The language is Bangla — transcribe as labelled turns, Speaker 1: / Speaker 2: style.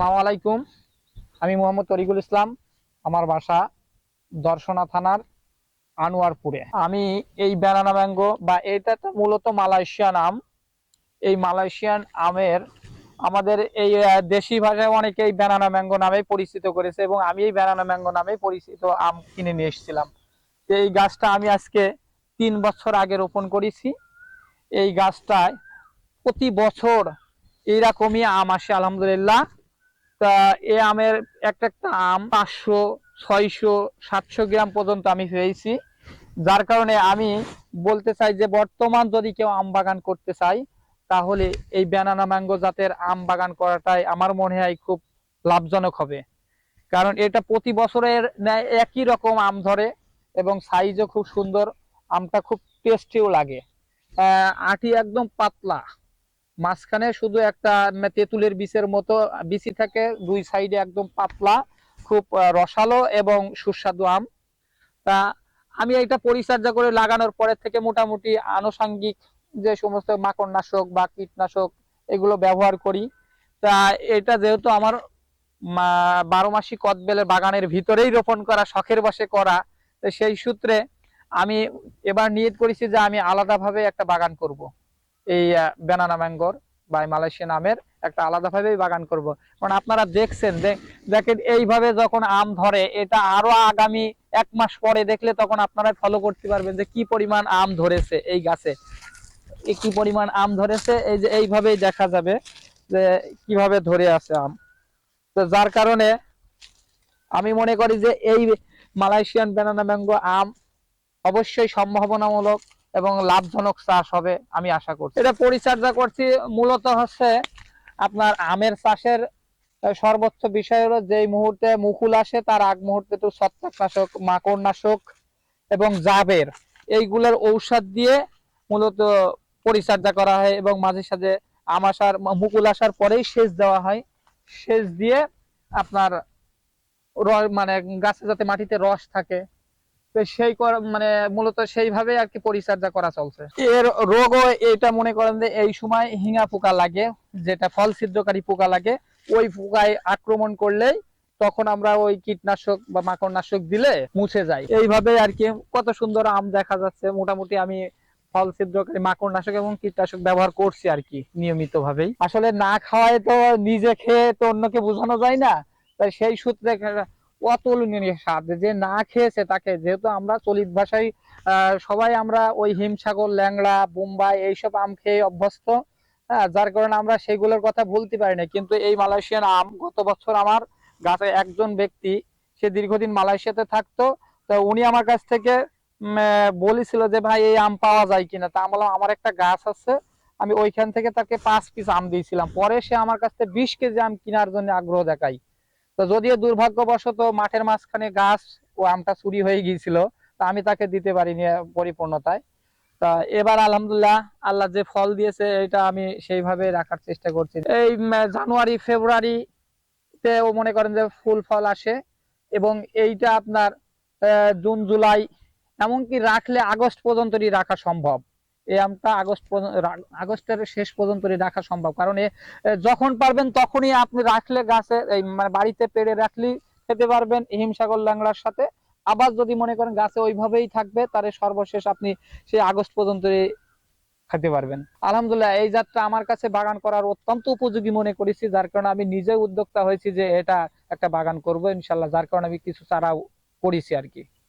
Speaker 1: আসসালামু আলাইকুম। আমি মোহাম্মদ তরিকুল ইসলাম, আমার বাসা দর্শনা থানার আনোয়ারপুরে। আমি এই ব্যানানা ম্যাঙ্গো বা এটা তো মূলত মালয়েশিয়ান আম। এই মালয়েশিয়ান আমের আমাদের এই দেশি ভাষায় অনেকে এই ব্যানানা ম্যাঙ্গো নামে পরিচিত করেছে এবং আমি এই ব্যানানা ম্যাঙ্গো নামে পরিচিত আম কিনে নিয়ে এসেছিলাম। তো এই গাছটা আমি আজকে তিন বছর আগে রোপণ করেছি। এই গাছটায় প্রতি বছর এইরকমই আম আসে, আলহামদুলিল্লাহ। তা এ আমের একটা একটা আম পাঁচশো, ছয়শো, সাতশো গ্রাম পর্যন্ত আমি পেয়েছি। যার কারণে আমি বলতে চাই যে বর্তমান যদি কেউ আম বাগান করতে চাই তাহলে এই ব্যানানা ম্যাঙ্গো জাতের আম বাগান করাটাই আমার মনে হয় খুব লাভজনক হবে। কারণ এটা প্রতি বছরের ন্যায় একই রকম আম ধরে এবং সাইজও খুব সুন্দর, আমটা খুব টেস্টিও লাগে। আটি একদম পাতলা। মাঝখানে শুধু একটা তেঁতুলের বীজের মতো বিচি থাকে, দুই সাইডে একদম পাতলা, খুব রসালো এবং সুস্বাদু আম। তা আমি এটা পরিচর্যা করে লাগানোর পরের থেকে মোটামুটি আনুষাঙ্গিক যে সমস্ত মাকড়নাশক বা কীটনাশক এগুলো ব্যবহার করি। তা এটা যেহেতু আমার বারো মাসি কদবেলের বাগানের ভিতরেই রোপণ করা, শখের বসে করা সেই সূত্রে আমি এবার নিয়ত করেছি যে আমি আলাদাভাবে একটা বাগান করব। এই বেনানা ম্যাঙ্গোর বা মালয়েশিয়ান আমের একটা আলাদাভাবেই বাগান করব। কারণ আপনারা দেখছেন যে, দেখেন এইভাবে যখন আম ধরে, এটা আরও আগামী এক মাস পরে দেখলে তখন আপনারা ফলো করতে পারবেন যে কি পরিমাণ আম ধরেছে এই গাছে। কি পরিমাণ আম ধরেছে, এই যে এইভাবেই দেখা যাবে যে কীভাবে ধরে আছে আম। তো যার কারণে আমি মনে করি যে এই মালয়েশিয়ান বেনানা ম্যাঙ্গো আম অবশ্যই সম্ভাবনামূলক এবং লাভজনক চাষ হবে, আমি আশা করছি। এটা পরিচর্যা করছি, মূলত হচ্ছে আপনার আমের চাষের সর্বোচ্চ বিষয় হলো যেই মুহূর্তে মুকুল আসে, তার আগ মুহূর্তে তো ছত্রাকনাশক, মাকড়নাশক এবং জাবের, এইগুলোর ঔষধ দিয়ে মূলত পরিচর্যা করা হয় এবং মাঝে সাঝে আম আসার মুকুল আসার পরেই সেচ দেওয়া হয়। সেচ দিয়ে আপনার মানে গাছে যাতে মাটিতে রস থাকে তো সেই মানে মূলত সেইভাবে আর কি পরিচর্যা করা চলছে। এর রোগও এটা মনে করেন যে এই সময় হিঙা পোকা লাগে, যেটা ফল ছিদ্রকারী পোকা লাগে, ওই পোকায় আক্রমণ করলেই তখন আমরা ওই কীটনাশক বা মাকড়নাশক দিলে মুছে যায়। এইভাবে আর কি কত সুন্দর আম দেখা যাচ্ছে, মোটামুটি আমি ফল ছিদ্রকারী মাকড়নাশক এবং কীটনাশক ব্যবহার করছি আর কি নিয়মিত ভাবেই আসলে না খাওয়ায় তো নিজে খেয়ে তো অন্যকে বোঝানো যায় না, তাই সেই সূত্রে অতুলনীয় স্বাদ। যে না খেয়েছে তাকে, যেহেতু আমরা চলিত ভাষায় সবাই আমরা ওই হিমসাগর, ল্যাংড়া, বোম্বাই এইসব আম খেয়ে অভ্যস্ত হ্যাঁ যার কারণে আমরা সেগুলোর কথা ভুলতে পারি না কিন্তু এই মালয়েশিয়ান আম গত বছর আমার গাছে একজন ব্যক্তি, সে দীর্ঘদিন মালয়েশিয়াতে থাকতো, তো উনি আমার কাছ থেকে বলেছিল যে, ভাই, এই আম পাওয়া যায় কিনা? তা বললাম, আমার একটা গাছ আছে, আমি ওইখান থেকে তাকে পাঁচ পিস আম দিয়েছিলাম। পরে সে আমার কাছ থেকে বিশ কেজি আম কেনার জন্য আগ্রহ দেখায়। তো যদিও দুর্ভাগ্যবশত মাঠের মাঝখানে গাছ ও আমটা চুরি হয়ে গিয়েছিল, তা আমি তাকে দিতে পারিনি পরিপূর্ণতায়। তা এবার আলহামদুলিল্লাহ আল্লাহ যে ফল দিয়েছে, এটা আমি সেইভাবে রাখার চেষ্টা করছি। এই জানুয়ারি ফেব্রুয়ারি তে ও মনে করেন যে ফুল ফল আসে এবং এইটা আপনার জুন, জুলাই, এমনকি রাখলে আগস্ট পর্যন্তই রাখা সম্ভব। এই আমটা আগস্ট আগস্টের শেষ পর্যন্তই রাখা সম্ভব। কারণ এ যখন পারবেন তখনই আপনি রাখলে গাছে, এই মানে বাড়িতে পেড়ে রাখলেই খেতে পারবেন হিমসাগর ল্যাংড়ার সাথে। আবার যদি মনে করেন গাছে ওইভাবেই থাকবে, তাহলে সর্বশেষ আপনি সেই আগস্ট পর্যন্ত খেতে পারবেন। আলহামদুলিল্লাহ, এই জাতটা আমার কাছে বাগান করার অত্যন্ত উপযোগী মনে করেছি, যার কারণে আমি নিজে উদ্যোক্তা হয়েছি যে এটা একটা বাগান করব ইনশাল্লাহ যার কারণে আমি কিছু চারা করেছি আর কি।